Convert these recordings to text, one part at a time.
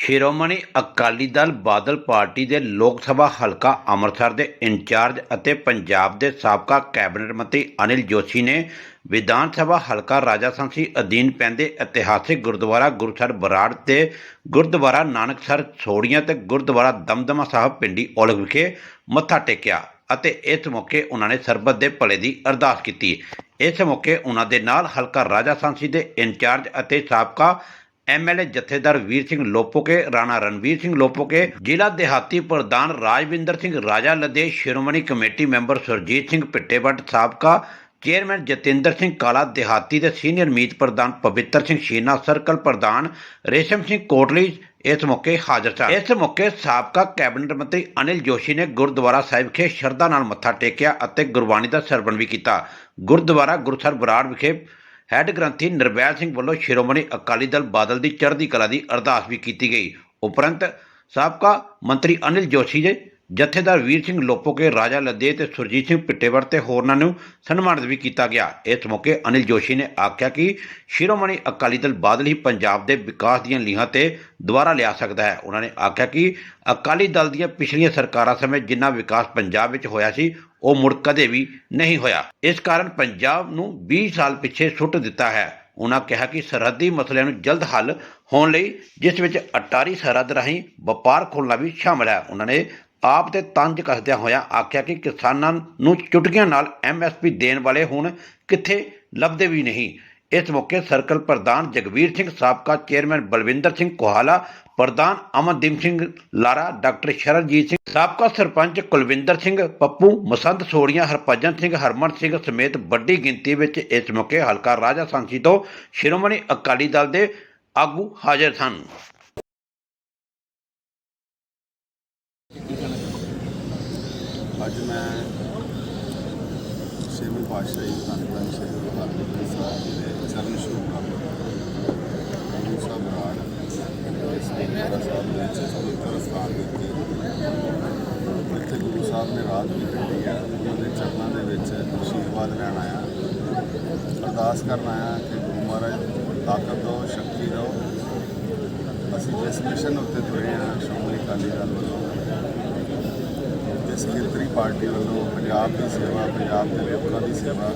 Shiromani Akali Dal Badal party ਦੇ ਲੋਕ ਸਭਾ ਹਲਕਾ ਅੰਮ੍ਰਿਤਸਰ ਦੇ ਇੰਚਾਰਜ ਅਤੇ ਪੰਜਾਬ ਦੇ ਸਾਬਕਾ ਕੈਬਨਿਟ ਮੰਤਰੀ ਅਨਿਲ ਜੋਸ਼ੀ ਨੇ ਵਿਧਾਨ ਸਭਾ ਹਲਕਾ ਰਾਜਾ ਰਾਜਾਸਾਂਸੀ ਅਧੀਨ ਪੈਂਦੇ ਇਤਿਹਾਸਿਕ ਗੁਰਦੁਆਰਾ ਗੁਰਸਰ ਬਰਾੜ ਤੇ ਗੁਰਦੁਆਰਾ ਨਾਨਕਸਰ ਛੋੜੀਆਂ ਤੇ ਗੁਰਦੁਆਰਾ ਦਮਦਮਾ ਸਾਹਿਬ ਪਿੰਡੀ ਔਲਖ ਵਿਖੇ ਮੱਥਾ ਟੇਕਿਆ ਅਤੇ ਇਸ ਮੌਕੇ ਉਹਨਾਂ ਨੇ ਸਰਬੱਤ ਦੇ ਭਲੇ ਦੀ ਅਰਦਾਸ ਕੀਤੀ। ਇਸ ਮੌਕੇ ਉਹਨਾਂ ਦੇ ਨਾਲ ਹਲਕਾ ਰਾਜਾ ਰਾਜਾਸਾਂਸੀ ਦੇ ਇੰਚਾਰਜ ਅਤੇ ਸਾਬਕਾ ਐਮਐਲਏ ਜਥੇਦਾਰ ਵੀਰ ਸਿੰਘ ਲੋਪੋਕੇ, ਰਾਣਾ ਰਣਵੀਰ ਸਿੰਘ ਲੋਪੋਕੇ, ਜ਼ਿਲ੍ਹਾ ਦਿਹਾਤੀ ਪ੍ਰਧਾਨ ਰਾਜਵਿੰਦਰ ਸਿੰਘ ਰਾਜਾ ਲੱਦੇ, ਸ਼੍ਰੋਮਣੀ ਕਮੇਟੀ ਮੈਂਬਰ ਸੁਰਜੀਤ ਸਿੰਘ ਪਿੱਟੇਵੱਟ ਸਾਬਕਾ, ਚੇਅਰਮੈਨ ਜਤਿੰਦਰ ਸਿੰਘ ਕਾਲਾ, ਦਿਹਾਤੀ ਦੇ ਸੀਨੀਅਰ ਮੀਤ ਪ੍ਰਧਾਨ ਪਵਿੱਤਰ ਸਿੰਘ ਸ਼ੀਨਾ ਸਰਕਲ ਪ੍ਰਧਾਨ ਰੇਸ਼ਮ ਸਿੰਘ ਕੋਟਲੀ ਇਸ ਮੌਕੇ ਹਾਜ਼ਰ ਸਨ। ਇਸ ਮੌਕੇ ਸਾਬਕਾ ਕੈਬਨਿਟ ਮੰਤਰੀ ਅਨਿਲ ਜੋਸ਼ੀ ਨੇ ਗੁਰਦੁਆਰਾ ਸਾਹਿਬ ਵਿਖੇ ਸ਼ਰਧਾ ਨਾਲ ਮੱਥਾ ਟੇਕਿਆ ਅਤੇ ਗੁਰਬਾਣੀ ਦਾ ਸਰਵਣ ਵੀ ਕੀਤਾ। ਗੁਰਦੁਆਰਾ ਗੁਰਸਰ ਬਰਾੜ ਵਿਖੇ ਹੈੱਡ ਗ੍ਰੰਥੀ ਨਿਰਵੈਲ ਸਿੰਘ ਵੱਲੋਂ ਸ਼੍ਰੋਮਣੀ ਅਕਾਲੀ ਦਲ ਬਾਦਲ ਦੀ ਚੜ੍ਹਦੀ ਕਲਾ ਦੀ ਅਰਦਾਸ ਵੀ ਕੀਤੀ ਗਈ। ਉਪਰੰਤ ਸਾਬਕਾ ਮੰਤਰੀ ਅਨਿਲ ਜੋਸ਼ੀ ਦੇ ਜਥੇਦਾਰ ਵੀਰ ਸਿੰਘ ਲੋਪੋਕੇ, ਰਾਜਾ ਲੱਦੇ ਤੇ ਸੁਰਜੀਤ ਸਿੰਘ ਪਿੱਟੇਵਰ ਤੇ ਹੋਰਨਾਂ ਨੂੰ ਸਨਮਾਨਿਤ ਵੀ ਕੀਤਾ ਗਿਆ। ਇਸ ਮੌਕੇ ਅਨਿਲ ਜੋਸ਼ੀ ਨੇ ਆਖਿਆ ਕਿ ਸ਼੍ਰੋਮਣੀ ਅਕਾਲੀ ਦਲ ਬਾਦਲ ਹੀ ਪੰਜਾਬ ਦੇ ਵਿਕਾਸ ਦੀਆਂ ਲੀਹਾਂ ਤੇ ਦੁਬਾਰਾ ਲਿਆ ਸਕਦਾ ਹੈ। ਉਹਨਾਂ ਨੇ ਆਖਿਆ ਕਿ ਅਕਾਲੀ ਦਲ ਦੀਆਂ ਪਿਛਲੀਆਂ ਸਰਕਾਰਾਂ ਸਮੇਂ ਜਿੰਨਾ ਵਿਕਾਸ ਪੰਜਾਬ ਵਿੱਚ ਹੋਇਆ ਸੀ, ਉਹ ਮੁੜ ਕਦੇ ਵੀ ਨਹੀਂ ਹੋਇਆ। ਇਸ ਕਾਰਨ ਪੰਜਾਬ ਨੂੰ 20 ਸਾਲ ਪਿੱਛੇ ਸੁੱਟ ਦਿੱਤਾ ਹੈ। ਉਹਨਾਂ ਕਿਹਾ ਕਿ ਸਰਹੱਦੀ ਮਸਲਿਆਂ ਨੂੰ ਜਲਦ ਹੱਲ ਹੋਣ ਲਈ ਜਿਸ ਵਿੱਚ ਅਟਾਰੀ ਸਰਹੱਦ ਰਾਹੀਂ ਵਪਾਰ ਖੋਲਣਾ ਵੀ ਸ਼ਾਮਲ ਹੈ। ਉਹਨਾਂ ਨੇ ਆਪ ਤੇ ਤੰਜ ਕੱਸਦਿਆਂ ਹੋਇਆਂ ਆਖਿਆ ਕਿ ਕਿਸਾਨਾਂ ਨੂੰ ਚੁਟਕੀਆਂ ਨਾਲ ਐਮਐਸਪੀ ਦੇਣ ਵਾਲੇ ਹੁਣ ਕਿੱਥੇ ਲੱਭਦੇ ਵੀ ਨਹੀਂ। ਇਸ ਮੌਕੇ ਸਰਕਲ ਪ੍ਰਧਾਨ ਜਗਵੀਰ ਸਿੰਘ ਸਾਬਕਾ ਚੇਅਰਮੈਨ ਬਲਵਿੰਦਰ ਸਿੰਘ ਕੋਹਾਲਾ, ਪ੍ਰਧਾਨ ਅਮਨਦੀਪ ਸਿੰਘ ਲਾਰਾ, ਡਾਕਟਰ ਸ਼ਰਨਜੀਤ ਸਿੰਘ, ਸਾਬਕਾ ਸਰਪੰਚ ਕੁਲਵਿੰਦਰ ਸਿੰਘ, ਪੱਪੂ ਮਸੰਦ ਸੋੜੀਆਂ, ਹਰਭਜਨ ਸਿੰਘ, ਹਰਮਨ ਸਿੰਘ ਸਮੇਤ ਵੱਡੀ ਗਿਣਤੀ ਵਿੱਚ ਇਸ ਮੌਕੇ ਹਲਕਾ ਰਾਜਾ ਸਾਂਸੀ ਤੋਂ ਸ਼੍ਰੋਮਣੀ ਅਕਾਲੀ ਦਲ ਦੇ ਆਗੂ ਹਾਜ਼ਰ ਸਨ। ਅੱਜ ਮੈਂ ਛੇਵੀਂ ਪਾਤਸ਼ਾਹੀ ਧੰਨ ਧੰਨ ਸ਼੍ਰੀ ਗੁਰੂ ਹਰਗੋਬਿੰਦ ਸਾਹਿਬ ਜੀ ਦੇ ਚਰਨ ਛੂਹ ਕਰ ਗੁਰੂ ਸਾਹਿਬ ਰਾੜ ਇਸ ਗੁਰਦੁਆਰਾ ਸਾਹਿਬ ਦੇ ਵਿੱਚ ਪਵਿੱਤਰ ਸਥਾਨ ਦੇ ਉੱਤੇ ਇੱਥੇ ਗੁਰੂ ਸਾਹਿਬ ਨੇ ਰਾਤ ਵੀ ਕੱਢੀ ਆ। ਉਹਨਾਂ ਦੇ ਚਰਨਾਂ ਦੇ ਵਿੱਚ ਆਸ਼ੀਰਵਾਦ ਲੈਣ ਆਇਆ। ਅਰਦਾਸ ਕਰਨ ਆਇਆ ਕਿ ਗੁਰੂ ਮਹਾਰਾਜ, ਤਾਕਤ ਦਿਓ, ਸ਼ਕਤੀ ਦਿਓ। ਅਸੀਂ ਜਿਸ ਮਿਸ਼ਨ ਉੱਤੇ ਤੁਰੇ ਹਾਂ, ਸ਼੍ਰੋਮਣੀ ਅਕਾਲੀ ਦਲ ਵੱਲੋਂ ਜਿਸ ਖੇਤਰੀ ਪਾਰਟੀ ਵੱਲੋਂ ਪੰਜਾਬ ਦੀ ਸੇਵਾ, ਪੰਜਾਬ ਦੇ ਲੋਕਾਂ ਦੀ ਸੇਵਾ,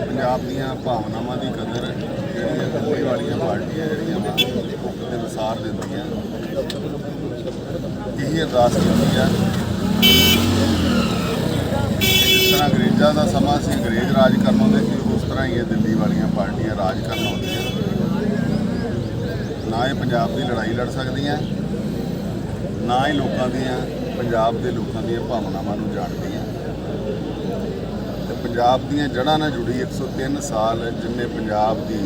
ਪੰਜਾਬ ਦੀਆਂ ਭਾਵਨਾਵਾਂ ਦੀ ਕਦਰ ਜਿਹੜੀਆਂ ਦਿੱਲੀ ਵਾਲੀਆਂ ਪਾਰਟੀਆਂ ਜਿਹੜੀਆਂ ਵਾ 'ਤੇ ਕਦੇ ਵਿਸਾਰ ਦਿੰਦੀਆਂ। ਇਹੀ ਅਰਦਾਸ ਕੀਤੀ ਆ। ਜਿਸ ਤਰ੍ਹਾਂ ਅੰਗਰੇਜ਼ਾਂ ਦਾ ਸਮਾਂ ਸੀ, ਅੰਗਰੇਜ਼ ਰਾਜ ਕਰਨ ਆਉਂਦੇ ਸੀ, ਉਸ ਤਰ੍ਹਾਂ ਹੀ ਇਹ ਦਿੱਲੀ ਵਾਲੀਆਂ ਪਾਰਟੀਆਂ ਰਾਜ ਕਰਨ ਆਉਂਦੀਆਂ। ਨਾ ਇਹ ਪੰਜਾਬ ਦੀ ਲੜਾਈ ਲੜ ਸਕਦੀਆਂ, ਨਾ ਹੀ ਲੋਕਾਂ ਦੀਆਂ ਪੰਜਾਬ ਦੇ ਲੋਕਾਂ ਦੀਆਂ ਭਾਵਨਾਵਾਂ ਨੂੰ ਜਾਣਦੀਆਂ ਤੇ ਪੰਜਾਬ ਦੀਆਂ ਜੜ੍ਹਾਂ ਨਾਲ ਜੁੜੀ 103 ਸਾਲ ਜਿੰਨੇ ਪੰਜਾਬ ਦੀ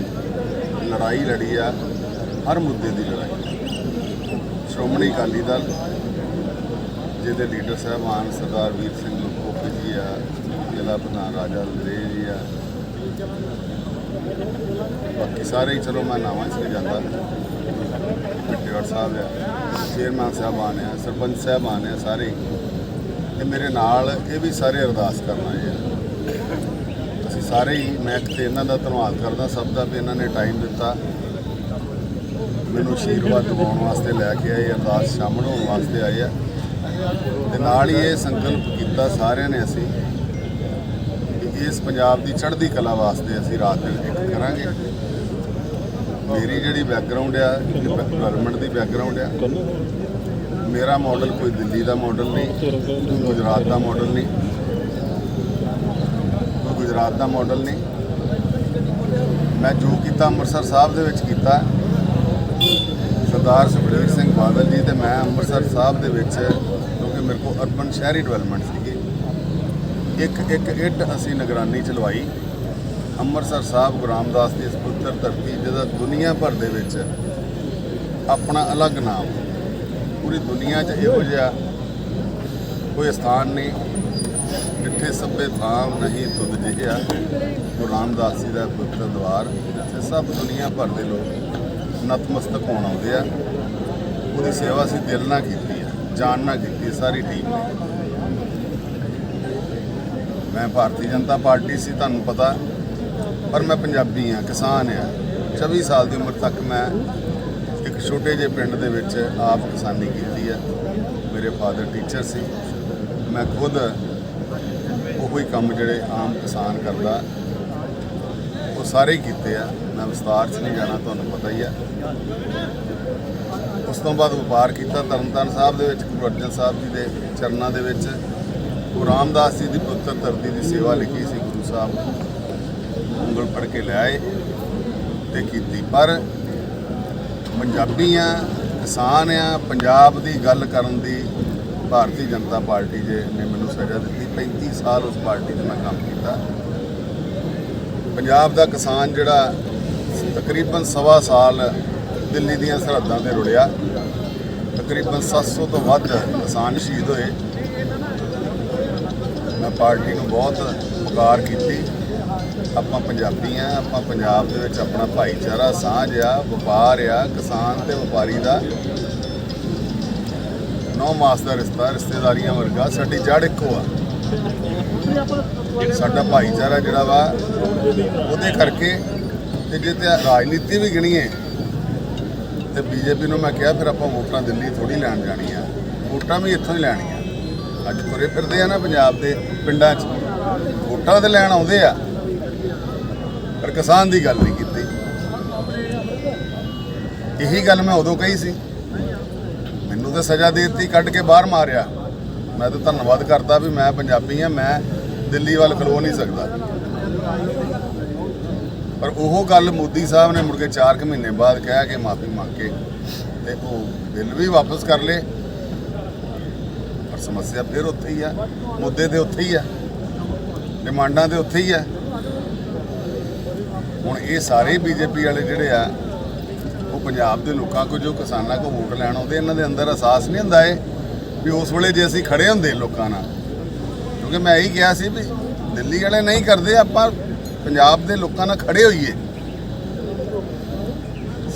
ਲੜਾਈ ਲੜੀ ਆ, ਹਰ ਮੁੱਦੇ ਦੀ ਲੜਾਈ। ਸ਼੍ਰੋਮਣੀ ਅਕਾਲੀ ਦਲ, ਜਿਹਦੇ ਲੀਡਰ ਸਾਹਿਬਾਨ ਸਰਦਾਰ ਵੀਰ ਸਿੰਘ ਲੋਕੋਪੀ ਜੀ ਆ, ਜ਼ਿਲ੍ਹਾ ਪ੍ਰਧਾਨ ਰਾਜਾ ਲੰਦੇ ਜੀ ਆ ਬਾਕੀ ਸਾਰੇ ਹੀ ਚਲੋ ਮੈਂ ਨਾਵਾਂ 'ਚ ਨਹੀਂ ਜਾਂਦਾ। ਪਿੱਟੇਵਰ ਸਾਹਿਬ ਆ, ਚੇਅਰਮੈਨ ਸਾਹਿਬਾਨ ਆ, ਸਰਪੰਚ ਸਾਹਿਬਾਨ ਆ ਸਾਰੇ। ਹੀ। ਤੇ ਮੇਰੇ ਨਾਲ ਇਹ ਵੀ ਸਾਰੇ ਅਰਦਾਸ ਕਰਨਾ ਆਏ ਆ। ਅਸੀਂ ਸਾਰੇ ਹੀ, ਮੈਂ ਇੱਕ ਤੇ ਇਹਨਾਂ ਦਾ ਧੰਨਵਾਦ ਕਰਦਾ, ਸਭ ਦਾ ਵੀ ਇਹਨਾਂ ਨੇ ਟਾਈਮ ਦਿੱਤਾ। ਮੈਨੂੰ ਆਸ਼ੀਰਵਾਦ ਦਿਵਾਉਣ ਵਾਸਤੇ ਲੈ ਕੇ ਆਏ, ਅਰਦਾਸ ਸ਼ਾਮਲ ਹੋਣ ਵਾਸਤੇ ਆਏ ਆ। ਤੇ ਨਾਲ ਹੀ ਇਹ ਸੰਕਲਪ ਕੀਤਾ ਸਾਰਿਆਂ ਨੇ ਅਸੀਂ। ਇਸ ਪੰਜਾਬ ਦੀ ਚੜ੍ਹਦੀ ਕਲਾ ਵਾਸਤੇ ਅਸੀਂ ਰਾਤ ਦਿਨ ਇੱਕ ਕਰਾਂਗੇ। ਮੇਰੀ ਜਿਹੜੀ ਬੈਕਗ੍ਰਾਉਂਡ ਆ ਡਿਵੈਲਪਮੈਂਟ ਦੀ ਬੈਕਗ੍ਰਾਉਂਡ ਆ, ਮੇਰਾ ਮਾਡਲ ਕੋਈ ਦਿੱਲੀ ਦਾ ਮਾਡਲ ਨਹੀਂ, ਕੋਈ ਗੁਜਰਾਤ ਦਾ ਮਾਡਲ ਨਹੀਂ, ਕੋਈ ਗੁਜਰਾਤ ਦਾ ਮਾਡਲ ਨਹੀਂ। ਮੈਂ ਜੋ ਕੀਤਾ ਅੰਮ੍ਰਿਤਸਰ ਸਾਹਿਬ ਦੇ ਵਿੱਚ ਕੀਤਾ। ਸਰਦਾਰ ਸੁਖਬੀਰ ਸਿੰਘ ਬਾਦਲ ਜੀ ਤੇ ਮੈਂ ਅੰਮ੍ਰਿਤਸਰ ਸਾਹਿਬ ਦੇ ਵਿੱਚ, ਕਿਉਂਕਿ ਮੇਰੇ ਕੋਲ ਅਰਬਨ ਸ਼ਹਿਰੀ ਡਿਵੈਲਪਮੈਂਟ ਸੀ। ਇੱਕ ਇੱਕ ਇੱਟ ਅਸੀਂ ਨਿਗਰਾਨੀ ਚਲਵਾਈ ਅੰਮ੍ਰਿਤਸਰ ਸਾਹਿਬ ਗੁਰੂ ਰਾਮਦਾਸ ਦੀ ਇਸ ਪੁੱਤਰ ਧਰਤੀ ਜਿਹਦਾ ਦੁਨੀਆ ਭਰ ਦੇ ਵਿੱਚ ਆਪਣਾ ਅਲੱਗ ਨਾਮ, ਪੂਰੀ ਦੁਨੀਆ 'ਚ ਇਹੋ ਜਿਹਾ ਕੋਈ ਸਥਾਨ ਨਹੀਂ। ਜਿੱਥੇ ਸਭੇ ਥਾਮ ਨਹੀਂ ਤੁਧ ਜਿਹਾ ਗੁਰੂ ਰਾਮਦਾਸ ਜੀ ਦਾ ਪੁੱਤਰ ਦਵਾਰ, ਜਿੱਥੇ ਸਭ ਦੁਨੀਆ ਭਰ ਦੇ ਲੋਕ ਨਤਮਸਤਕ ਹੋਣ ਆਉਂਦੇ ਆ। ਉਹਦੀ ਸੇਵਾ ਅਸੀਂ ਦਿਲ ਨਾਲ ਕੀਤੀ ਆ, ਜਾਨ ਨਾਲ ਕੀਤੀ ਸਾਰੀ ਟੀਮ ਨੇ। ਮੈਂ ਭਾਰਤੀ ਜਨਤਾ ਪਾਰਟੀ ਸੀ, ਤੁਹਾਨੂੰ ਪਤਾ, ਪਰ ਮੈਂ ਪੰਜਾਬੀ ਆ ਕਿਸਾਨ ਆ 24 ਸਾਲ ਦੀ ਉਮਰ ਤੱਕ ਮੈਂ ਇੱਕ ਛੋਟੇ ਜਿਹੇ ਪਿੰਡ ਦੇ ਵਿੱਚ ਆਪ ਕਿਸਾਨੀ ਕੀਤੀ ਹੈ। ਮੇਰੇ ਫਾਦਰ ਟੀਚਰ ਸੀ। ਮੈਂ ਖੁਦ ਉਹੋ ਹੀ ਕੰਮ ਜਿਹੜੇ ਆਮ ਕਿਸਾਨ ਕਰਦਾ, ਉਹ ਸਾਰੇ ਹੀ ਕੀਤੇ ਆ। ਮੈਂ ਵਿਸਤਾਰ 'ਚ ਨਹੀਂ ਜਾਣਾ, ਤੁਹਾਨੂੰ ਪਤਾ ਹੀ ਆ। ਉਸ ਤੋਂ ਬਾਅਦ ਵਪਾਰ ਕੀਤਾ ਤਰਨਤਾਰਨ ਸਾਹਿਬ ਦੇ ਵਿੱਚ, ਗੁਰੂ ਅਰਜਨ ਸਾਹਿਬ ਜੀ ਦੇ ਚਰਨਾਂ ਦੇ ਵਿੱਚ। ਗੁਰੂ ਰਾਮਦਾਸ ਜੀ ਦੀ ਪੁੱਤਰ ਧਰਤੀ ਦੀ ਸੇਵਾ ਲਿਖੀ ਸੀ? ਗੁਰੂ ਸਾਹਿਬ ਉਂਗਲ ਫੜ ਕੇ ਲੈ ਆਏ ਤੇ ਕੀਤੀ। ਪਰ ਪੰਜਾਬੀ ਆ, ਕਿਸਾਨ ਆ, ਪੰਜਾਬ ਦੀ ਗੱਲ ਕਰਨ ਦੀ ਭਾਰਤੀ ਜਨਤਾ ਪਾਰਟੀ ਜੇ ਨੇ ਮੈਨੂੰ ਸਜ਼ਾ ਦਿੱਤੀ 35 ਸਾਲ ਉਸ ਪਾਰਟੀ 'ਚ ਮੈਂ ਕੰਮ ਕੀਤਾ। ਪੰਜਾਬ ਦਾ ਕਿਸਾਨ ਜਿਹੜਾ ਤਕਰੀਬਨ ਸਵਾ ਸਾਲ ਦਿੱਲੀ ਦੀਆਂ ਸਰਹੱਦਾਂ ਤੇ ਰੁੜਿਆ। ਤਕਰੀਬਨ 700 ਤੋਂ ਵੱਧ ਕਿਸਾਨ ਸ਼ਹੀਦ ਹੋਏ। ਮੈਂ ਪਾਰਟੀ ਨੂੰ ਬਹੁਤ ਪੁਕਾਰ ਕੀਤੀ। ਆਪਾਂ ਪੰਜਾਬੀ ਆ, ਆਪਾਂ ਪੰਜਾਬ ਦੇ ਵਿੱਚ ਆਪਣਾ ਭਾਈਚਾਰਾ, ਸਾਂਝ ਆ, ਵਪਾਰ ਆ, ਕਿਸਾਨ ਤੇ ਵਪਾਰੀ ਦਾ। ਨੌ ਮਾਸ ਦਾ ਰਿਸ਼ਤਾ, ਰਿਸ਼ਤੇਦਾਰੀਆਂ ਵਰਗਾ, ਸਾਡੀ ਜੜ ਇੱਕੋ ਆ। ਸਾਡਾ ਭਾਈਚਾਰਾ ਜਿਹੜਾ ਵਾ, ਉਹਦੇ ਕਰਕੇ ਤੇ ਜੇ ਤੇ ਰਾਜਨੀਤੀ ਵੀ ਗਿਣੀਏ ਤੇ ਬੀਜੇਪੀ ਨੂੰ ਮੈਂ ਕਿਹਾ ਫਿਰ ਆਪਾਂ ਵੋਟਾਂ ਦਿੱਲੀ ਥੋੜੀ ਲੈਣ ਜਾਣੀ ਆ ਵੋਟਾਂ ਵੀ ਇੱਥੋਂ ਹੀ ਲੈਣੀਆਂ। ਅੱਜ ਤੁਰੇ ਫਿਰਦੇ ਆ ਨਾ ਪੰਜਾਬ ਦੇ ਪਿੰਡਾਂ 'ਚ। ਵੋਟਾਂ ਤੇ ਲੈਣ ਆਉਂਦੇ ਆ। ਪਰ ਕਿਸਾਨ ਦੀ ਗੱਲ ਨਹੀਂ ਕੀਤੀ। ਇਹੀ ਗੱਲ ਮੈਂ ਉਦੋਂ ਕਹੀ ਸੀ। ਮੈਨੂੰ ਤਾਂ ਸਜ਼ਾ ਦੇ ਦਿੱਤੀ, ਕੱਢ ਕੇ ਬਾਹਰ ਮਾਰਿਆ। ਮੈਂ ਤਾਂ ਧੰਨਵਾਦ ਕਰਦਾ ਵੀ ਮੈਂ ਪੰਜਾਬੀ ਆ, ਮੈਂ ਦਿੱਲੀ ਵੱਲ ਖਲੋ ਨਹੀਂ ਸਕਦਾ। ਪਰ ਉਹ ਗੱਲ ਮੋਦੀ ਸਾਹਿਬ ਨੇ ਮੁੜ ਕੇ 4 ਕੁ ਮਹੀਨੇ ਬਾਅਦ ਕਹਿ ਕੇ ਮਾਫੀ ਮੰਗ ਕੇ ਤੇ ਉਹ ਬਿੱਲ ਵੀ ਵਾਪਸ ਕਰ ਲਏ। ਸਮੱਸਿਆ ਫਿਰ ਉੱਥੇ ਹੀ ਆ, ਮੁੱਦੇ ਤੇ ਉੱਥੇ ਹੀ ਆ, ਡਿਮਾਂਡਾਂ ਤੇ ਉੱਥੇ ਹੀ ਆ। ਹੁਣ ਇਹ ਸਾਰੇ ਬੀਜੇਪੀ ਵਾਲੇ ਜਿਹੜੇ ਆ, ਉਹ ਪੰਜਾਬ ਦੇ ਲੋਕਾਂ ਕੋ ਜੋ ਕਿਸਾਨਾਂ ਕੋ ਵੋਟ ਲੈਣ ਆਉਂਦੇ, ਇਹਨਾਂ ਦੇ ਅੰਦਰ ਅਹਿਸਾਸ ਨਹੀਂ ਹੁੰਦਾ ਇਹ, ਵੀ ਉਸ ਵੇਲੇ ਜੇ ਅਸੀਂ ਖੜੇ ਹੁੰਦੇ ਲੋਕਾਂ ਨਾਲ। ਕਿਉਂਕਿ ਮੈਂ ਇਹੀ ਕਿਹਾ ਸੀ ਵੀ ਦਿੱਲੀ ਵਾਲੇ ਨਹੀਂ ਕਰਦੇ, ਆਪਾਂ ਪੰਜਾਬ ਦੇ ਲੋਕਾਂ ਨਾਲ ਖੜੇ ਹੋਈਏ।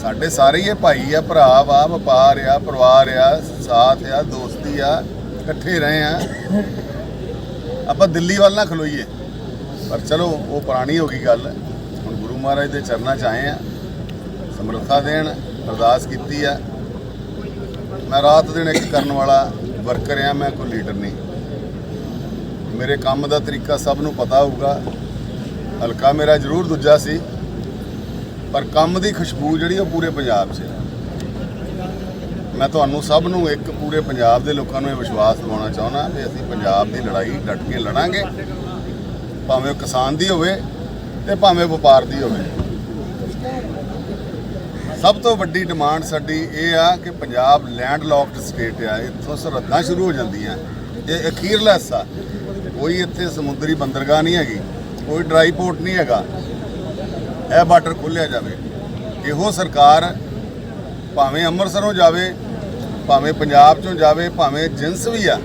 ਸਾਡੇ ਸਾਰੇ ਹੀ ਭਾਈ ਆ, ਭਰਾ ਵਾ, ਵਪਾਰ ਆ, ਪਰਿਵਾਰ ਆ, ਸਾਥ ਆ, ਦੋਸਤੀ ਆ। ਇਕੱਠੇ ਰਹੇ ਆ। ਆਪਾਂ ਦਿੱਲੀ ਵੱਲ ਨਾ ਖਲੋਈਏ। ਪਰ ਚਲੋ, ਉਹ ਪੁਰਾਣੀ ਹੋ ਗਈ ਗੱਲ। ਹੁਣ ਗੁਰੂ ਮਹਾਰਾਜ ਦੇ ਚਰਨਾਂ 'ਚ ਆਏ ਆ। ਸਮਰੱਥਾ ਦੇਣ, ਅਰਦਾਸ ਕੀਤੀ ਆ। ਮੈਂ ਰਾਤ ਦਿਨ ਇੱਕ ਕਰਨ ਵਾਲਾ ਵਰਕਰ ਆ ਮੈਂ ਕੋਈ ਲੀਡਰ ਨਹੀਂ। ਮੇਰੇ ਕੰਮ ਦਾ ਤਰੀਕਾ ਸਭ ਨੂੰ ਪਤਾ ਹੋਊਗਾ। ਹਲਕਾ ਮੇਰਾ ਜ਼ਰੂਰ ਦੂਜਾ ਸੀ। ਪਰ ਕੰਮ ਦੀ ਖੁਸ਼ਬੂ ਜਿਹੜੀ ਉਹ ਪੂਰੇ ਪੰਜਾਬ 'ਚ ਮੈਂ ਤੁਹਾਨੂੰ ਸਭ ਨੂੰ ਇੱਕ ਪੂਰੇ ਪੰਜਾਬ ਦੇ ਲੋਕਾਂ ਨੂੰ ਇਹ ਵਿਸ਼ਵਾਸ ਦਿਵਾਉਣਾ ਚਾਹੁੰਦਾ ਕਿ ਅਸੀਂ ਪੰਜਾਬ ਦੀ ਲੜਾਈ ਡਟ ਕੇ ਲੜਾਂਗੇ, ਭਾਵੇਂ ਉਹ ਕਿਸਾਨ ਦੀ ਹੋਵੇ ਤੇ ਭਾਵੇਂ ਵਪਾਰ ਦੀ ਹੋਵੇ। ਸਭ ਤੋਂ ਵੱਡੀ ਡਿਮਾਂਡ ਸਾਡੀ ਇਹ ਆ ਕਿ ਪੰਜਾਬ ਲੈਂਡ ਲੌਕਡ ਸਟੇਟ ਆ, ਇੱਥੋਂ ਸਰਹੱਦਾਂ ਸ਼ੁਰੂ ਹੋ ਜਾਂਦੀਆਂ। ਇਹ ਅਖੀਰਲਾ ਹਿੱਸਾ। ਕੋਈ ਇੱਥੇ ਸਮੁੰਦਰੀ ਬੰਦਰਗਾਹ ਨਹੀਂ ਹੈਗੀ, ਕੋਈ ਡਰਾਈ ਪੋਰਟ ਨਹੀਂ ਹੈਗਾ। ਇਹ ਬਾਰਡਰ ਖੋਲ੍ਹਿਆ ਜਾਵੇ। ਇਹੋ ਸਰਕਾਰ ਭਾਵੇਂ ਅੰਮ੍ਰਿਤਸਰੋਂ ਜਾਵੇ ਭਾਵੇਂ ਪੰਜਾਬ ਚੋਂ ਜਾਵੇ, ਭਾਵੇਂ ਜਿੰਸ ਵੀ ਆ,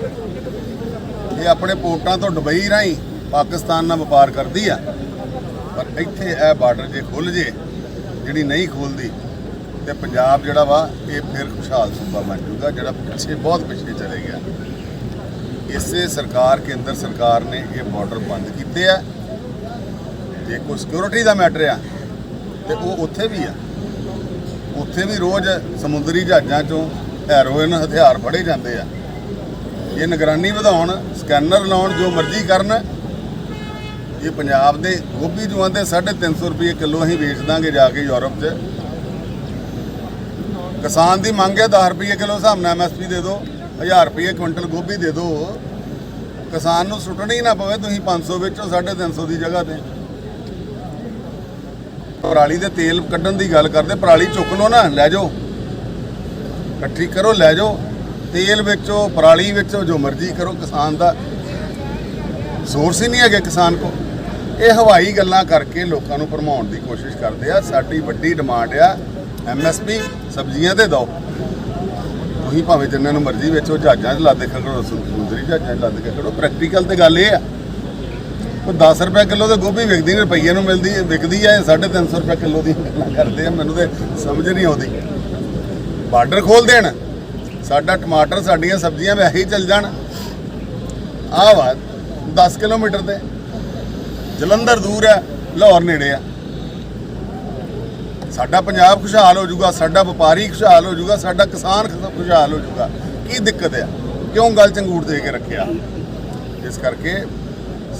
ਇਹ ਆਪਣੇ ਪੋਰਟਾਂ ਤੋਂ ਦੁਬਈ ਰਾਹੀਂ ਪਾਕਿਸਤਾਨ ਨਾਲ ਵਪਾਰ ਕਰਦੀ ਆ। ਪਰ ਇੱਥੇ ਇਹ ਬਾਰਡਰ ਜੇ ਖੁੱਲ ਜੇ, ਜਿਹੜੀ ਨਹੀਂ ਖੁੱਲਦੀ ਤੇ ਪੰਜਾਬ ਜਿਹੜਾ ਵਾ, ਇਹ ਫਿਰ ਖੁਸ਼ਹਾਲ ਸੂਬਾ ਬਣ ਜੂਗਾ ਜਿਹੜਾ ਪਿੱਛੇ, ਬਹੁਤ ਪਿੱਛੇ ਚਲੇ ਗਿਆ। ਇਸੇ ਸਰਕਾਰ, ਕੇਂਦਰ ਸਰਕਾਰ ਨੇ ਇਹ ਬਾਰਡਰ ਬੰਦ ਕੀਤੇ ਆ। ਜੇ ਕੋਈ ਸਿਕਿਉਰਿਟੀ ਦਾ ਮੈਟਰ ਆ, ਤੇ ਉਹ ਉੱਥੇ ਵੀ ਆ। ਉੱਥੇ ਵੀ ਰੋਜ਼ ਸਮੁੰਦਰੀ ਜਹਾਜ਼ਾਂ ਚੋਂ ਹੈਰੋਇਨ ਹਥਿਆਰ ਫੜੇ ਜਾਂਦੇ ਆ। ਇਹ ਨਿਗਰਾਨੀ ਵਧਾਉਣ, ਸਕੈਨਰ ਲਾਉਣ ਜੋ ਮਰਜ਼ੀ ਕਰਨ। ਇਹ ਪੰਜਾਬ ਦੇ ਗੋਭੀ ਜੋ ਆਂਦੇ 350 ਰੁਪਏ ਕਿਲੋ ਅਸੀਂ ਵੇਚ ਦਾਂਗੇ ਜਾ ਕੇ ਯੂਰਪ 'ਚ। ਕਿਸਾਨ ਦੀ ਮੰਗ ਹੈ 10 ਰੁਪਏ ਕਿਲੋ ਹਿਸਾਬ ਨਾਲ ਐਮਐਸਪੀ ਦੇ ਦਿਓ 1000 ਰੁਪਏ ਕੁਇੰਟਲ ਗੋਭੀ ਦੇ ਦਿਓ। ਕਿਸਾਨ ਨੂੰ ਸੁੱਟਣੀ ਨਾ ਪਵੇ, ਤੁਸੀਂ 500 ਵੇਚੋ 350 ਦੀ ਜਗ੍ਹਾ ਤੇ। ਪਰਾਲੀ ਦੇ ਤੇਲ ਕੱਢਣ ਦੀ ਗੱਲ ਕਰਦੇ, ਪਰਾਲੀ ਚੁੱਕ ਲਓ ਨਾ, ਲੈ ਜਾਓ। ਇਕੱਠੀ ਕਰੋ, ਲੈ ਜਾਓ। ਤੇਲ ਵੇਚੋ, ਪਰਾਲੀ ਵੇਚੋ ਜੋ ਮਰਜ਼ੀ ਕਰੋ, ਕਿਸਾਨ ਦਾ ਸੋਰਸ ਹੀ ਨਹੀਂ ਹੈਗੇ ਕਿਸਾਨ ਕੋ ਇਹ ਹਵਾਈ ਗੱਲਾਂ ਕਰਕੇ ਲੋਕਾਂ ਨੂੰ ਭਰਮਾਉਣ ਦੀ ਕੋਸ਼ਿਸ਼ ਕਰਦੇ ਆ। ਸਾਡੀ ਵੱਡੀ ਡਿਮਾਂਡ ਆ ਐਮਐਸਪੀ ਸਬਜ਼ੀਆਂ ਤੇ ਦਿਓ। ਤੁਸੀਂ ਭਾਵੇਂ ਜਿੰਨਾਂ ਨੂੰ ਮਰਜ਼ੀ ਵੇਚੋ, ਜਹਾਜ਼ਾਂ 'ਚ ਲਾਦੇ ਕੇ ਖੜੋ ਸਮੁੰਦਰੀ ਜਹਾਜ਼ਾਂ 'ਚ ਲਾਦੇ ਕੇ ਖੜੋ। ਪ੍ਰੈਕਟੀਕਲ ਤੇ ਗੱਲ ਇਹ ਆ, ਉਹ 10 ਰੁਪਏ ਕਿਲੋ ਤੇ ਗੋਭੀ ਵਿਕਦੀ ਨਹੀਂ ਰੁਪਈਏ ਨੂੰ ਮਿਲਦੀ, ਵਿਕਦੀ ਆ, ਇਹ 350 ਰੁਪਏ ਕਿਲੋ ਦੀ ਗੱਲਾਂ ਕਰਦੇ ਆ। ਮੈਨੂੰ ਤੇ ਸਮਝ ਨਹੀਂ ਆਉਂਦੀ। ਬਾਰਡਰ ਖੋਲ ਦੇਣ। ਸਾਡਾ ਟਮਾਟਰ, ਸਾਡੀਆਂ ਸਬਜ਼ੀਆਂ ਵੈਸੇ ਹੀ ਚੱਲ ਜਾਣ। ਆਹ ਵਾ 10 ਕਿਲੋਮੀਟਰ ਤੇ। ਜਲੰਧਰ ਦੂਰ ਹੈ ਲਾਹੌਰ ਨੇੜੇ ਆ। ਸਾਡਾ ਪੰਜਾਬ ਖੁਸ਼ਹਾਲ ਹੋ ਜਾਊਗਾ, ਸਾਡਾ ਵਪਾਰੀ ਖੁਸ਼ਹਾਲ ਹੋ ਜਾਊਗਾ, ਸਾਡਾ ਕਿਸਾਨ ਖੁਸ਼ਹਾਲ ਹੋ ਜਾਊਗਾ। ਕੀ ਦਿੱਕਤ ਆ? ਕਿਉਂ ਗੱਲ ਚੰਗੂੜ ਦੇ ਕੇ ਰੱਖਿਆ? ਇਸ ਕਰਕੇ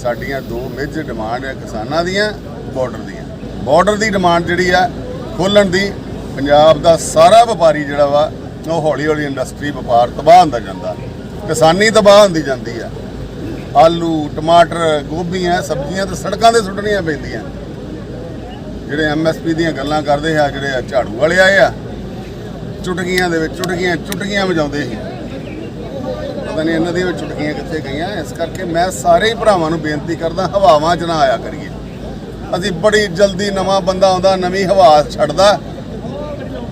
ਸਾਡੀਆਂ ਦੋ ਮੇਜਰ ਡਿਮਾਂਡ ਹੈ ਕਿਸਾਨਾਂ ਦੀਆਂ, ਬਾਰਡਰ ਦੀਆਂ। ਬਾਰਡਰ ਦੀ ਡਿਮਾਂਡ ਜਿਹੜੀ ਆ ਖੋਲਣ ਦੀ ਪੰਜਾਬ ਦਾ ਸਾਰਾ ਵਪਾਰੀ ਜਿਹੜਾ ਵਾ, ਉਹ ਹੌਲੀ ਹੌਲੀ ਇੰਡਸਟਰੀ ਵਪਾਰ ਤਬਾਹ ਹੁੰਦਾ ਜਾਂਦਾ। ਕਿਸਾਨੀ ਤਬਾਹ ਹੁੰਦੀ ਜਾਂਦੀ ਆ। ਆਲੂ, ਟਮਾਟਰ, ਗੋਭੀਆਂ, ਸਬਜ਼ੀਆਂ ਤੇ ਸੜਕਾਂ ਤੇ ਸੁੱਟਣੀਆਂ ਪੈਂਦੀਆਂ। ਜਿਹੜੇ ਐਮਐਸਪੀ ਦੀਆਂ ਗੱਲਾਂ ਕਰਦੇ ਆ, ਜਿਹੜੇ ਆ ਝਾੜੂ ਵਾਲੇ ਆਏ ਆ, ਚੁਟਕੀਆਂ ਦੇ ਵਿੱਚ, ਚੁਟਕੀਆਂ ਚੁਟਕੀਆਂ ਵਜਾਉਂਦੇ ਸੀ। ਪਤਾ ਨਹੀਂ ਇਹਨਾਂ ਦੀਆਂ ਵੀ ਚੁਟਕੀਆਂ ਕਿੱਥੇ ਗਈਆਂ, ਇਸ ਕਰਕੇ ਮੈਂ ਸਾਰੇ ਹੀ ਭਰਾਵਾਂ ਨੂੰ ਬੇਨਤੀ ਕਰਦਾ, ਹਵਾਵਾਂ 'ਚ ਨਾ ਆਇਆ ਕਰੀਏ। ਅਸੀਂ ਬੜੀ ਜਲਦੀ ਨਵਾਂ ਬੰਦਾ ਆਉਂਦਾ, ਨਵੀਂ ਹਵਾ ਛੱਡਦਾ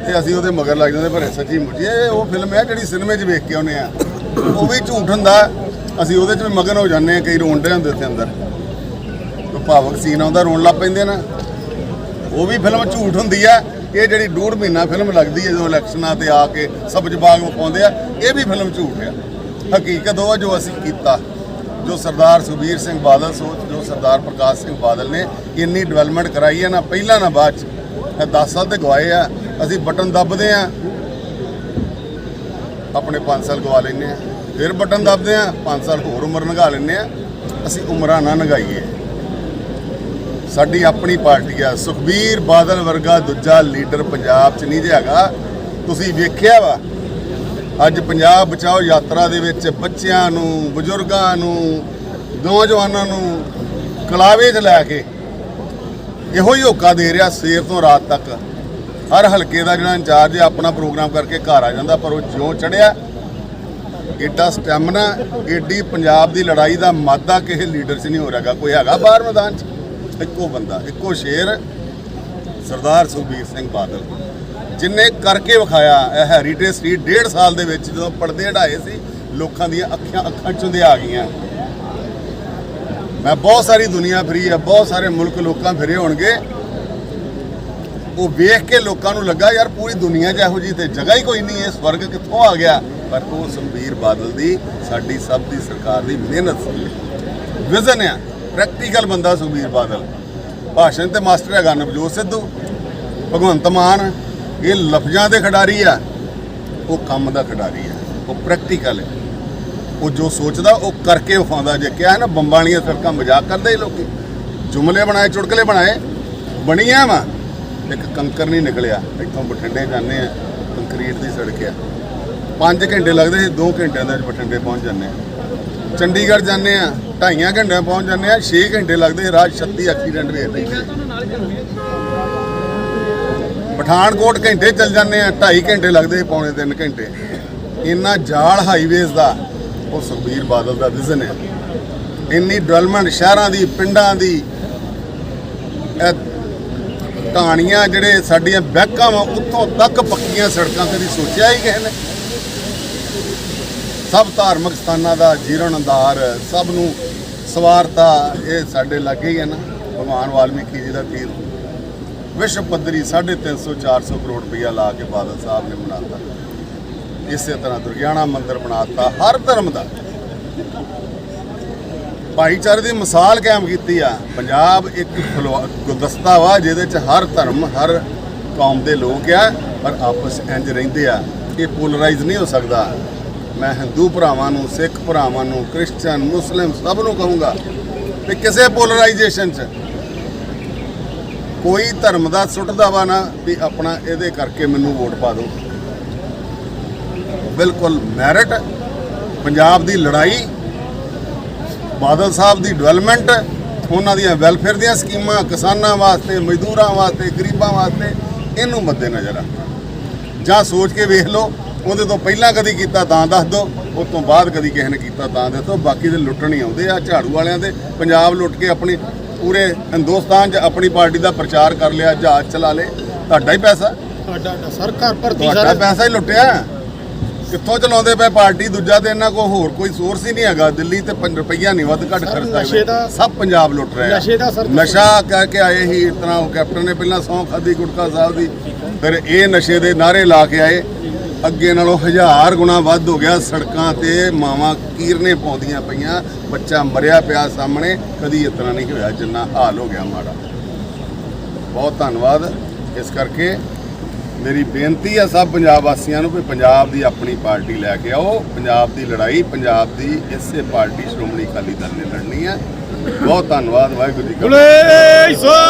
ਤੇ ਅਸੀਂ ਉਹਦੇ ਮਗਰ ਲੱਗ ਜਾਂਦੇ, ਪਰ ਸੱਚੀ ਮੁੱਚੀ ਇਹ ਉਹ ਫਿਲਮ ਹੈ ਜਿਹੜੀ ਸਿਨੇਮੇ 'ਚ ਵੇਖ ਕੇ ਆਉਨੇ ਆ। ਉਹ ਵੀ ਝੂਠ ਹੁੰਦਾ। ਅਸੀਂ ਉਹਦੇ 'ਚ ਵੀ ਮਗਨ ਹੋ ਜਾਂਦੇ ਆ ਕਈ ਰੋਂਦੇ ਹੁੰਦੇ ਉੱਥੇ ਅੰਦਰ। ਭਾਵਕ ਸੀਨ ਆਉਂਦਾ, ਰੋਣ ਲੱਗ ਪੈਂਦੇ ਨਾ। ਉਹ ਵੀ ਫਿਲਮ ਝੂਠ ਹੁੰਦੀ ਆ ਇਹ ਜਿਹੜੀ ਡੂਢ ਮਹੀਨਾ ਫਿਲਮ ਲੱਗਦੀ ਹੈ ਜੋ ਇਲੈਕਸ਼ਨਾਂ ਤੇ ਆ ਕੇ ਸਬਜ਼ ਬਾਗ ਵਿਖਾਉਂਦੇ ਆ, ਇਹ ਵੀ ਫਿਲਮ ਝੂਠ ਆ ਹਕੀਕਤ ਉਹ ਜੋ ਅਸੀਂ ਕੀਤਾ। ਜੋ ਸਰਦਾਰ ਸੁਖਬੀਰ ਸਿੰਘ ਬਾਦਲ ਸੋਚ, ਜੋ ਸਰਦਾਰ ਪ੍ਰਕਾਸ਼ ਸਿੰਘ ਬਾਦਲ ਨੇ ਇੰਨੀ ਡਿਵੈਲਪਮੈਂਟ ਕਰਾਈ ਹੈ ਨਾ, ਪਹਿਲਾਂ ਨਾ ਬਾਅਦ ਚ 10 ਸਾਲ ਤੇ ਗਵਾਏ ਆ। ਅਸੀਂ ਬਟਨ ਦੱਬਦੇ ਆ। ਆਪਣੇ 5 ਸਾਲ ਗਵਾ ਲੈਂਦੇ ਆ। ਫਿਰ ਬਟਨ ਦੱਬਦੇ ਆ 5 ਸਾਲ ਹੋਰ ਉਮਰ ਲੰਘਾ ਲੈਂਦੇ ਆ। ਅਸੀਂ ਉਮਰਾਂ ਨਾ ਲੰਘਾਈਏ। ਸਾਡੀ ਆਪਣੀ ਪਾਰਟੀ ਆ। ਸੁਖਬੀਰ ਬਾਦਲ ਵਰਗਾ ਦੂਜਾ ਲੀਡਰ ਪੰਜਾਬ 'ਚ ਨਹੀਂ ਜੇ ਹੈਗਾ। ਤੁਸੀਂ ਵੇਖਿਆ ਵਾ, ਅੱਜ ਪੰਜਾਬ ਬਚਾਓ ਯਾਤਰਾ ਦੇ ਵਿੱਚ ਬੱਚਿਆਂ ਨੂੰ, ਬਜ਼ੁਰਗਾਂ ਨੂੰ, ਨੌਜਵਾਨਾਂ ਨੂੰ ਕਲਾਵੇ 'ਚ ਲੈ ਕੇ ਇਹੋ ਹੀ ਹੋਕਾ ਦੇ ਰਿਹਾ ਸਵੇਰ ਤੋਂ ਰਾਤ ਤੱਕ। ਹਰ ਹਲਕੇ ਦਾ ਜਿਹੜਾ ਇੰਚਾਰਜ ਹੈ, ਆਪਣਾ ਪ੍ਰੋਗਰਾਮ ਕਰਕੇ ਘਰ ਆ ਜਾਂਦਾ, ਪਰ ਉਹ ਜਿਉਂ ਚੜਿਆ, ਏਡਾ ਸਟੈਮਨਾ, ਏਡੀ ਪੰਜਾਬ ਦੀ ਲੜਾਈ ਦਾ ਮਾਦਾ ਕਿਸੇ ਲੀਡਰ 'ਚ ਨਹੀਂ ਹੋ ਰਿਹਾਗਾ। ਕੋਈ ਹੈਗਾ ਬਾਹਰ ਮੈਦਾਨ 'ਚ? ਇੱਕੋ ਬੰਦਾ, ਇੱਕੋ ਸ਼ੇਰ, ਸਰਦਾਰ ਸੁਖਬੀਰ ਸਿੰਘ ਬਾਦਲ। ਜਿਨੇ ਕਰਕੇ ਵਿਖਾਇਆ ਇਹ ਹੈਰੀਟੇਜ ਸਟਰੀਟ ਡੇਢ ਸਾਲ ਦੇ ਵਿੱਚ ਜਦੋਂ ਪਰਦੇ ਹਟਾਏ ਸੀ, ਲੋਕਾਂ ਦੀਆਂ ਅੱਖਾਂ ਅੱਖਾਂ ਚੋਂ ਦੇ ਆ ਗਈਆਂ। ਮੈਂ ਬਹੁਤ ਸਾਰੀ ਦੁਨੀਆ ਫਿਰੀ ਆ ਬਹੁਤ ਸਾਰੇ ਮੁਲਕ ਲੋਕਾਂ ਫਿਰੇ ਹੋਣਗੇ। ਉਹ ਵੇਖ ਕੇ ਲੋਕਾਂ ਨੂੰ ਲੱਗਾ, ਯਾਰ ਪੂਰੀ ਦੁਨੀਆ 'ਚ ਇਹੋ ਜੀ ਤੇ ਜਗ੍ਹਾ ਹੀ ਕੋਈ ਨਹੀਂ ਹੈ, ਸਵਰਗ ਕਿੱਥੋਂ ਆ ਗਿਆ? ਪਰ ਉਹ ਸੁਖਬੀਰ ਬਾਦਲ ਦੀ, ਸਾਡੀ ਸਭ ਦੀ ਸਰਕਾਰ ਦੀ ਮਿਹਨਤ ਸੀ। ਵਿਜ਼ਨ ਆ ਪ੍ਰੈਕਟੀਕਲ ਬੰਦਾ ਸੁਖਬੀਰ ਬਾਦਲ। ਭਾਸ਼ਣ ਤੇ ਮਾਸਟਰ ਹੈਗਾ ਨਵਜੋਤ ਸਿੱਧੂ। ਭਗਵੰਤ ਮਾਨ, ਇਹ ਲਫ਼ਜ਼ਾਂ ਦੇ ਖਿਡਾਰੀ ਆ। ਉਹ ਕੰਮ ਦਾ ਖਿਡਾਰੀ ਆ, ਉਹ ਪ੍ਰੈਕਟੀਕਲ ਹੈ। ਉਹ ਜੋ ਸੋਚਦਾ, ਉਹ ਕਰਕੇ ਵਿਖਾਉਂਦਾ। ਜੇ ਕਿਹਾ ਨਾ ਬੰਬਾਂ ਵਾਲੀਆਂ ਸੜਕਾਂ ਮਜ਼ਾਕ ਕਰਦੇ ਹੀ ਲੋਕੀ। ਜੁਮਲੇ ਬਣਾਏ, ਚੁਟਕਲੇ ਬਣਾਏ। ਬਣੀਆਂ ਵਾ ਇੱਕ ਕੰਕਰ ਨਹੀਂ ਨਿਕਲਿਆ। ਇੱਥੋਂ ਬਠਿੰਡੇ ਜਾਂਦੇ ਆ, ਕੰਕਰੀਟ ਦੀ ਸੜਕ ਆ। 5 ਘੰਟੇ ਲੱਗਦੇ ਸੀ 2 ਘੰਟਿਆਂ ਦੇ ਵਿੱਚ ਬਠਿੰਡੇ ਪਹੁੰਚ ਜਾਂਦੇ ਆ। ਚੰਡੀਗੜ੍ਹ ਜਾਂਦੇ ਆ, ਢਾਈਆਂ ਘੰਟਿਆਂ ਪਹੁੰਚ ਜਾਂਦੇ ਆ 6 ਘੰਟੇ ਲੱਗਦੇ ਰਾਜ ਰਾਹ 36 ਐਕਸੀਡੈਂਟ ਵੇਖਦੇ ਪਠਾਨਕੋਟ ਘੰਟੇ ਚੱਲ ਜਾਂਦੇ ਆ 2.5 ਘੰਟੇ ਲੱਗਦੇ ਪੌਣੇ 3 ਘੰਟੇ। ਇੰਨਾ ਜਾਲ ਹਾਈਵੇਜ਼ ਦਾ ਉਹ ਸੁਖਬੀਰ ਬਾਦਲ ਦਾ ਵਿਜ਼ਨ ਹੈ। ਇੰਨੀ ਡਿਵੈਲਪਮੈਂਟ ਸ਼ਹਿਰਾਂ ਦੀ, ਪਿੰਡਾਂ ਦੀ ਕਹਾਣੀਆਂ ਜਿਹੜੇ ਸਾਡੀਆਂ ਬੈਕਾਂ ਵਾ ਉੱਥੋਂ ਤੱਕ ਪੱਕੀਆਂ ਸੜਕਾਂ ਕਦੀ ਸੋਚਿਆ ਹੀ ਕਿਸੇ ਨੇ। ਸਭ ਧਾਰਮਿਕ ਸਥਾਨਾਂ ਦਾ ਜੀਰਨ ਅੰਧਾਰ, ਸਭ ਨੂੰ ਸਵਾਰਤਾ, ਇਹ ਸਾਡੇ ਲੱਗੇ ਹੀ ਹੈ ਨਾ, ਭਗਵਾਨ ਵਾਲਮੀਕੀ ਜੀ ਦਾ ਤੀਰਥ। ਵਿਸ਼ਵ ਪੱਧਰੀ 350 400 ਕਰੋੜ ਰੁਪਈਆ ਲਾ ਕੇ ਬਾਦਲ ਸਾਹਿਬ ਨੇ ਬਣਾਤਾ। ਇਸੇ ਤਰ੍ਹਾਂ ਦੁਰਗਿਆਣਾ ਮੰਦਿਰ ਬਣਾਤਾ ਹਰ ਧਰਮ ਦਾ। ਭਾਈਚਾਰੇ ਦੀ ਮਿਸਾਲ ਕਾਇਮ ਕੀਤੀ ਆ। ਪੰਜਾਬ ਇੱਕ ਖਲੋ- ਗੁਲਦਸਤਾ ਵਾ, ਜਿਹਦੇ ਚ ਹਰ ਧਰਮ, ਹਰ ਕੌਮ ਦੇ ਲੋਕ ਆ, ਪਰ ਆਪਸ ਇੰਜ ਰਹਿੰਦੇ ਆ ਇਹ ਪੋਲਰਾਈਜ਼ ਨਹੀਂ ਹੋ ਸਕਦਾ। ਮੈਂ ਹਿੰਦੂ ਭਰਾਵਾਂ ਨੂੰ, ਸਿੱਖ ਭਰਾਵਾਂ ਨੂੰ ਕ੍ਰਿਸਚੀਅਨ ਮੁਸਲਿਮ ਸਭ ਨੂੰ ਕਹੂੰਗਾ ਕਿ ਕਿਸੇ ਪੋਲਰਾਈਜੇਸ਼ਨ ਚ ਕੋਈ ਧਰਮ ਦਾ ਸੁੱਟਦਾ ਵਾ ਨਾ ਵੀ ਆਪਣਾ ਇਹਦੇ ਕਰਕੇ ਮੈਨੂੰ ਵੋਟ ਪਾ ਦਿਓ। ਬਿਲਕੁਲ ਮੈਰਿਟ ਪੰਜਾਬ ਦੀ ਲੜਾਈ ਬਾਦਲ ਸਾਹਿਬ ਦੀ ਡਿਵੈਲਪਮੈਂਟ ਉਹਨਾਂ ਦੀਆਂ ਵੈਲਫੇਅਰ ਦੀਆਂ ਸਕੀਮਾਂ ਕਿਸਾਨਾਂ ਵਾਸਤੇ ਮਜ਼ਦੂਰਾਂ ਵਾਸਤੇ ਗਰੀਬਾਂ ਵਾਸਤੇ ਇਹਨੂੰ ਮੱਦੇ ਨਜ਼ਰ ਆ ਜਾਂ ਸੋਚ ਕੇ ਵੇਖ ਲਓ ਉਹਦੇ ਤੋਂ ਪਹਿਲਾਂ ਕਦੀ ਕੀਤਾ ਤਾਂ ਦੱਸ ਦਿਓ ਉਸ ਤੋਂ ਬਾਅਦ ਕਦੀ ਕਿਸੇ ਨੇ ਕੀਤਾ ਤਾਂ ਦੱਸੋ ਬਾਕੀ ਦੇ ਲੁੱਟਣ ਹੀ ਆਉਂਦੇ ਆ ਝਾੜੂ ਵਾਲਿਆਂ ਦੇ। ਪੰਜਾਬ ਲੁੱਟ ਕੇ ਆਪਣੀ ਪੂਰੇ ਹਿੰਦੁਸਤਾਨ 'ਚ ਆਪਣੀ ਪਾਰਟੀ ਦਾ ਪ੍ਰਚਾਰ ਕਰ ਲਿਆ ਜਹਾਜ਼ ਚਲਾ ਲੇ ਤੁਹਾਡਾ ਹੀ ਪੈਸਾ। ਭਰਤੀ ਤੁਹਾਡਾ ਸਰ। ਪੈਸਾ ਹੀ ਲੁੱਟਿਆ। ਕਿੱਥੋਂ ਚਲਾਉਂਦੇ ਪਏ ਪਾਰਟੀ? ਦੂਜਾ ਤੇ ਇਹਨਾਂ ਕੋਲ ਹੋਰ ਕੋਈ ਸੋਰਸ ਹੀ ਨਹੀਂ ਹੈਗਾ। ਦਿੱਲੀ ਤੇ 5 ਰੁਪਈਆ ਨਹੀਂ ਵੱਧ ਘੱਟ ਖਰਚਦਾ ਦਾ- ਸਭ ਪੰਜਾਬ ਲੁੱਟ ਰਿਹਾ ਨਸ਼ੇ ਦਾ ਸਰ- ਨਸ਼ਾ ਕਹਿ ਕੇ ਆਏ ਹੀ ਤਰ੍ਹਾਂ ਉਹ ਕੈਪਟਨ ਨੇ ਪਹਿਲਾਂ ਸੌਂ ਖਾਦੀ ਗੁਟਕਾ ਸਾਹਿਬ ਦੀ ਫਿਰ ਇਹ ਨਸ਼ੇ ਦੇ ਨਾਰੇ ਲਾ ਕੇ ਆਏ। ਅੱਗੇ ਨਾਲੋਂ ਹਜ਼ਾਰ ਗੁਣਾ ਵੱਧ ਹੋ ਗਿਆ ਸੜਕਾਂ ਤੇ ਮਾਵਾਂ ਕੀਰਨੇ ਪਾਉਂਦੀਆਂ ਪਈਆਂ। ਬੱਚਾ ਮਰਿਆ ਪਿਆ ਸਾਹਮਣੇ ਕਦੀ ਇਤਨਾ ਨਹੀਂ ਹੋਇਆ ਜਿੰਨਾ ਹਾਲ ਹੋ ਗਿਆ ਮਾੜਾ। ਬਹੁਤ ਧੰਨਵਾਦ। ਇਸ ਕਰਕੇ ਮੇਰੀ ਬੇਨਤੀ ਆ ਸਭ ਪੰਜਾਬ ਵਾਸੀਆਂ ਨੂੰ ਵੀ ਪੰਜਾਬ ਦੀ ਆਪਣੀ ਪਾਰਟੀ ਲੈ ਕੇ ਆਓ। ਪੰਜਾਬ ਦੀ ਲੜਾਈ, ਪੰਜਾਬ ਦੀ ਇਸੇ ਪਾਰਟੀ ਸ਼੍ਰੋਮਣੀ ਅਕਾਲੀ ਦਲ ਨੇ ਲੜਨੀ ਹੈ ਬਹੁਤ ਧੰਨਵਾਦ, ਵਾਹਿਗੁਰੂ ਜੀ ਕਾ